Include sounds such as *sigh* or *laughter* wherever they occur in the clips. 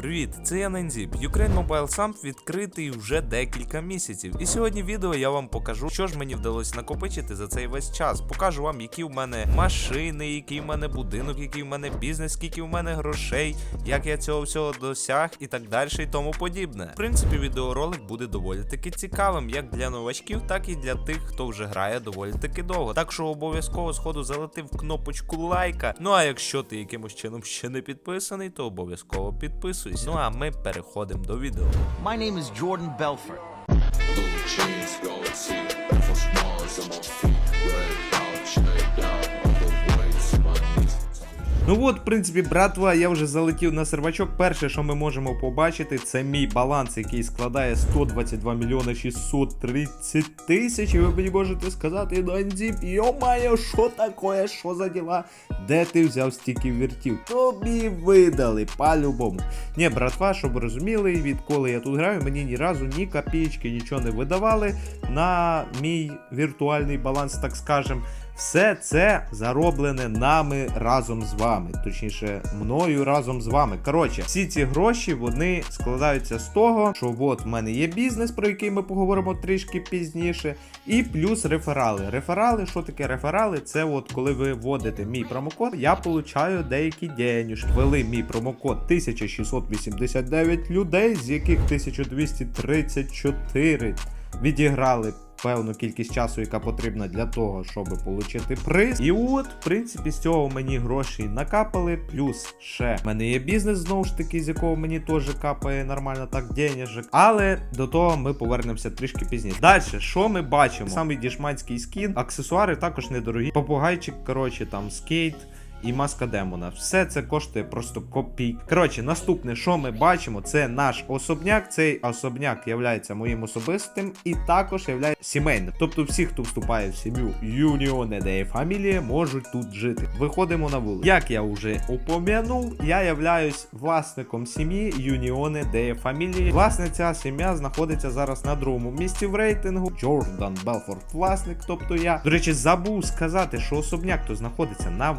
Привіт, це я Нензіп. Ukraine Mobile Samp відкритий вже декілька місяців. І сьогодні відео я вам покажу, що ж мені вдалося накопичити за цей весь час. Покажу вам, які в мене машини, який в мене будинок, який в мене бізнес, скільки в мене грошей, як я цього всього досяг і так далі, і тому подібне. В принципі, відеоролик буде доволі таки цікавим, як для новачків, так і для тих, хто вже грає доволі таки довго. Так що обов'язково сходу залетив кнопочку лайка. Ну а якщо ти якимось чином ще не підписаний, то обов'язково підписуйся. Ну а ми переходимо до відео. My name is Jordan Belfort. Ну от, в принципі, братва, я вже залетів на сервачок. Перше, що ми можемо побачити, це мій баланс, який складає 122 мільйони 630 тисяч. І ви мені можете сказати, Донзіп, йо-моє, що таке, що за діла? Де ти взяв стільки віртів? Тобі видали, по-любому. Ні, братва, щоб розуміли, відколи я тут граю, мені ні разу ні копійки нічого не видавали на мій віртуальний баланс, так скажем. Все це зароблене нами разом з вами, точніше, мною разом з вами. Коротше, всі ці гроші вони складаються з того, що от в мене є бізнес, про який ми поговоримо трішки пізніше, і плюс реферали. Реферали, що таке реферали? Це от коли ви вводите мій промокод, я получаю деякі денюжки. Ввели мій промокод 1689 людей, з яких 1234 відіграли певну кількість часу, яка потрібна для того, щоб отримати приз. І от, в принципі, з цього мені гроші накапали. Плюс ще в мене є бізнес, знову ж таки, з якого мені теж капає нормально так денежок. Але до того ми повернемося трішки пізніше. Далі, що ми бачимо? Самий дішманський скін, аксесуари також недорогі. Попугайчик, коротше, там скейт і маска демона. Все це коштує просто копійки. Коротше, наступне, що ми бачимо, це наш особняк. Цей особняк є моїм особистим і також є сімейним. Тобто всі, хто вступає в сім'ю Юніоне де фамілія, можуть тут жити. Виходимо на вулицю. Як я вже упомянув, я являюсь власником сім'ї Юніоне де фамілії. Власне, ця сім'я знаходиться зараз на другому місці в рейтингу. Джордан Белфорд, власник, тобто я. До речі, забув сказати, що особняк то знаходиться на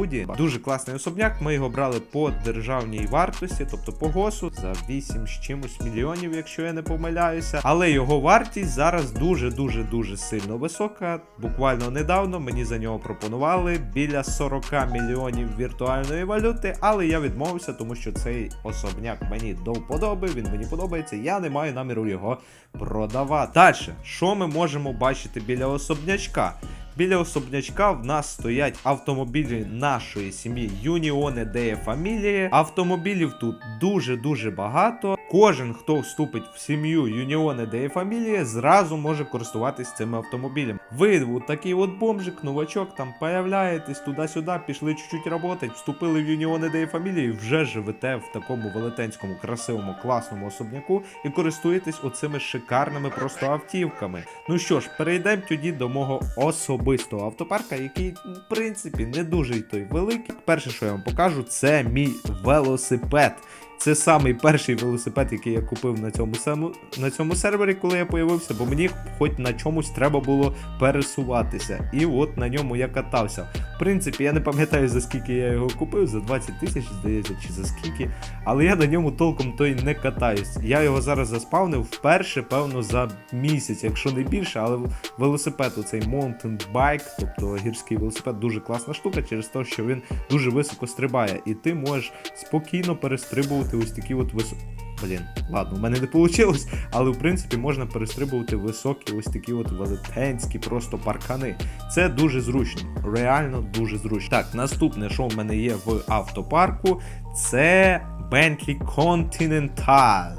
Вайнвуді. Дуже класний особняк. Ми його брали по державній вартості, тобто по госу, за 8 з чимось мільйонів, якщо я не помиляюся. Але його вартість зараз дуже дуже дуже сильно висока. Буквально недавно мені за нього пропонували біля 40 мільйонів віртуальної валюти, але я відмовився, тому що цей особняк мені до вподоби, він мені подобається. Я не маю наміру його продавати. Далі, що ми можемо бачити біля особнячка? Біля особнячка в нас стоять автомобілі нашої сім'ї Юніоне Деє Фамілії. Автомобілів тут дуже-дуже багато. Кожен, хто вступить в сім'ю Юніоне Деє Фамілії, зразу може користуватись цими автомобілями. Ви от такий от бомжик, новачок, там появляєтесь туди-сюди, пішли чуть-чуть работать, вступили в Юніоне Деє Фамілії, вже живете в такому велетенському, красивому, класному особняку і користуєтесь оцими шикарними просто автівками. Ну що ж, перейдемо тоді до мого особистого автопарка, який, в принципі, не дуже й той великий. Перше, що я вам покажу, це мій велосипед. Це самий перший велосипед, який я купив на цьому саму, на цьому сервері, коли я появився, бо мені хоч на чомусь треба було пересуватися. І от на ньому я катався. В принципі, я не пам'ятаю за скільки я його купив, за 20 тисяч, здається, чи за скільки. Але я на ньому толком то й не катаюсь. Я його зараз заспавнив вперше, певно, за місяць, якщо не більше, але велосипед, оцей mountain bike, тобто гірський велосипед, дуже класна штука через те, що він дуже високо стрибає. І ти можеш спокійно перестрибувати ось такі от високі. Блін, ладно, у мене не вийшло, але в принципі можна перестрибувати високі, ось такі от велетенські просто паркани. Це дуже зручно, реально дуже зручно. Так, наступне, що в мене є в автопарку, це Bentley Continental.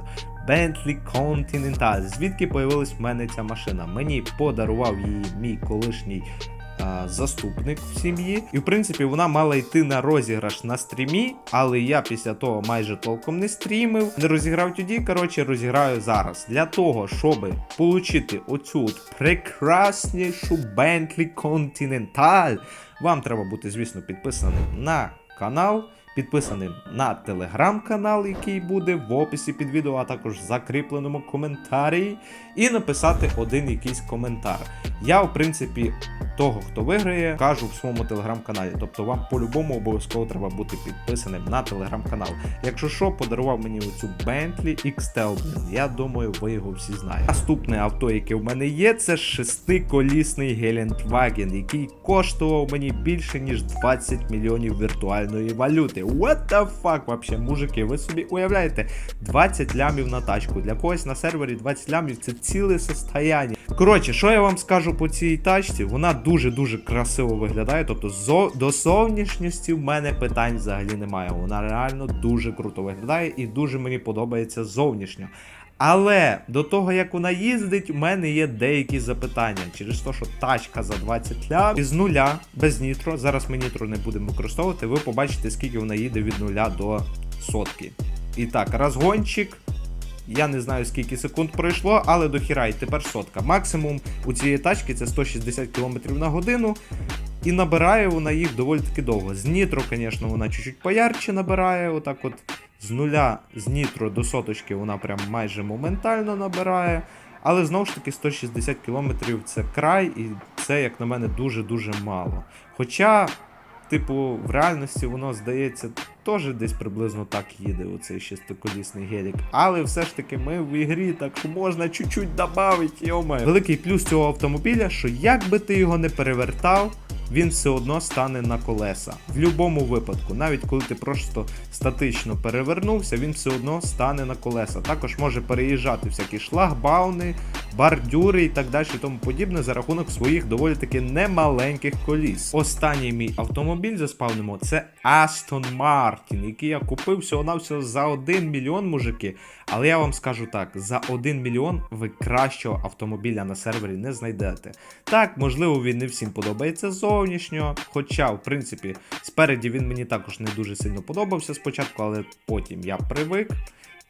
Bentley Continental. Звідки появилась в мене ця машина? Мені подарував її мій колишній заступник в сім'ї. І в принципі вона мала йти на розіграш на стрімі, але я після того майже толком не стрімив, не розіграв тоді. Коротше, розіграю зараз. Для того, щоб отримати оцю от прекраснішу Bentley Continental, вам треба бути, звісно, підписаним на канал. Підписаним на телеграм-канал, який буде в описі під відео, а також в закріпленому коментарі, і написати один якийсь коментар. Я, в принципі, того, хто виграє, кажу в своєму телеграм-каналі. Тобто вам по-любому обов'язково треба бути підписаним на телеграм-канал. Якщо що, подарував мені оцю Bentley XTEL, я думаю, ви його всі знаєте. Наступне авто, яке в мене є, це шестиколісний Geländewagen, який коштував мені більше ніж 20 мільйонів віртуальної валюти. What the fuck, вообще, мужики, ви собі уявляєте, 20 лямів на тачку. Для когось на сервері 20 лямів це ціле состояння. Коротше, що я вам скажу по цій тачці? Вона дуже-дуже красиво виглядає. Тобто зо... до зовнішньості в мене питань взагалі немає. Вона реально дуже круто виглядає і дуже мені подобається зовнішньо. Але до того, як вона їздить, у мене є деякі запитання. Через те, що тачка за 20 лям з нуля без нітро. Зараз ми нітро не будемо використовувати. Ви побачите, скільки вона їде від нуля до сотки. І так, розгончик. Я не знаю скільки секунд пройшло, але до хіра і тепер сотка. Максимум у цієї тачки це 160 км на годину. І набирає вона їх доволі таки довго. З нітро, звісно, вона чуть-чуть поярче набирає. Отак от з нуля з нітро до соточки вона прям майже моментально набирає. Але знову ж таки 160 км це край, і це, як на мене, дуже-дуже мало. Хоча, типу, в реальності воно здається теж десь приблизно так їде оцей шестиколісний гелік. Але все ж таки ми в ігрі, так можна чуть-чуть додати, йоме. Великий плюс цього автомобіля, що як би ти його не перевертав, він все одно стане на колеса. В будь-якому випадку, навіть коли ти просто статично перевернувся, він все одно стане на колеса. Також може переїжджати всякі шлагбауни, бордюри і так далі тому подібне за рахунок своїх доволі таки немаленьких коліс. Останній мій автомобіль заспавнимо це Aston Martin, який я купив всього-навсього за 1 мільйон мужики. Але я вам скажу так: за 1 мільйон ви кращого автомобіля на сервері не знайдете. Так, можливо, він не всім подобається зовнішньо. Хоча, в принципі, спереді він мені також не дуже сильно подобався спочатку, але потім я привик.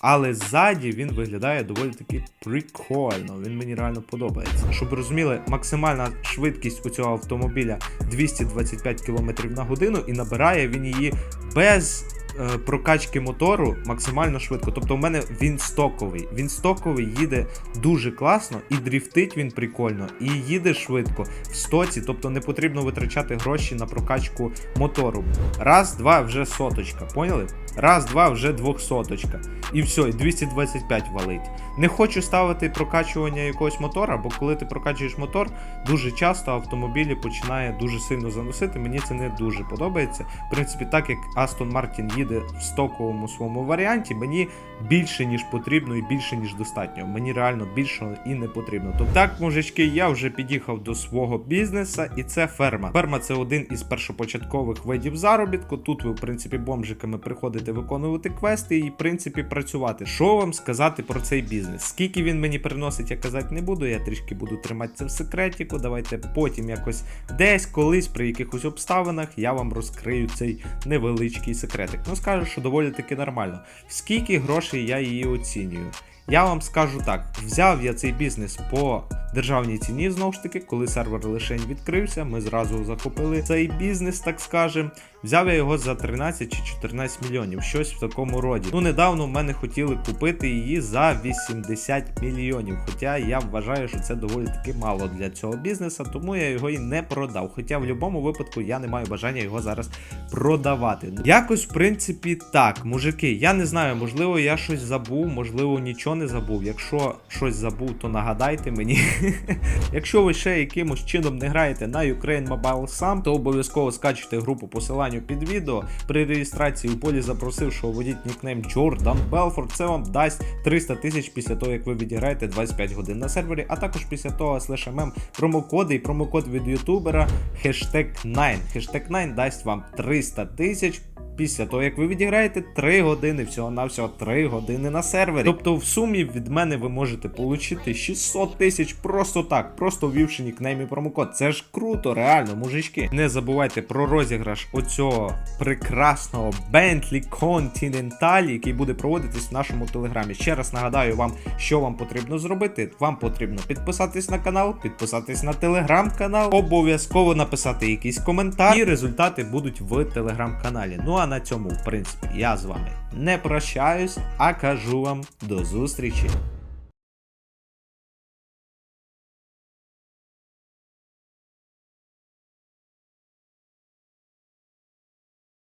Але ззаді він виглядає доволі таки прикольно. Він мені реально подобається. Щоб розуміли, максимальна швидкість у цього автомобіля 225 км на годину, і набирає він її без е, прокачки мотору максимально швидко. Тобто, у мене він стоковий. Він стоковий їде дуже класно, і дріфтить він прикольно, і їде швидко в стоці, тобто не потрібно витрачати гроші на прокачку мотору. Раз, два, вже соточка. Поняли? Раз, два, вже двохсоточка. І все, і 225 валить. Не хочу ставити прокачування якогось мотора, бо коли ти прокачуєш мотор, дуже часто автомобілі починає дуже сильно заносити. Мені це не дуже подобається. В принципі, так як Aston Martin їде в стоковому своєму варіанті, мені більше ніж потрібно і більше ніж достатньо. Мені реально більше і не потрібно. Тобто, так, мужички, я вже під'їхав до свого бізнеса, і це ферма. Ферма це один із першопочаткових видів заробітку. Тут ви, в принципі, бомжиками приходите виконувати квести і, в принципі, працювати. Що вам сказати про цей бізнес? Скільки він мені приносить, я казати не буду. Я трішки буду тримати це в секретіку. Давайте потім якось десь колись при якихось обставинах я вам розкрию цей невеличкий секретик. Ну скажу, що доволі таки нормально. Скільки грошей я її оцінюю? Я вам скажу так: взяв я цей бізнес по державній ціні, знову ж таки, коли сервер лишень відкрився, ми зразу захопили цей бізнес, так скажем. Взяв я його за 13 чи 14 мільйонів, щось в такому роді. Ну, недавно в мене хотіли купити її за 80 мільйонів. Хоча я вважаю, що це доволі таки мало для цього бізнесу, тому я його і не продав. Хоча в будь-якому випадку я не маю бажання його зараз продавати. Якось, в принципі, так, мужики, я не знаю, можливо, я щось забув, можливо, нічого не забув. Якщо щось забув, то нагадайте мені. *laughs* Якщо ви ще якимось чином не граєте на Ukraine Mobile сам, то обов'язково скачуйте групу посиланню під відео. При реєстрації у полі запросив, що вводіть нікнейм Jordan Belfort. Це вам дасть 300 тисяч після того, як ви відіграєте 25 годин на сервері, а також після того слеша мем промокоди і промокод від ютубера хештег 9. Хештег 9 дасть вам 300 тисяч. Після того, як ви відіграєте 3 години, всього на всього 3 години на сервері. Тобто, в сумі від мене ви можете отримати 600 тисяч просто так, просто ввівши нікнейм і промокод. Це ж круто, реально, мужички. Не забувайте про розіграш оцього прекрасного Bentley Continental, який буде проводитись в нашому телеграмі. Ще раз нагадаю вам, що вам потрібно зробити. Вам потрібно підписатись на канал, підписатись на телеграм-канал, обов'язково написати якийсь коментар, і результати будуть в телеграм-каналі. Ну а на цьому, в принципі, я з вами не прощаюсь, а кажу вам до зустрічі.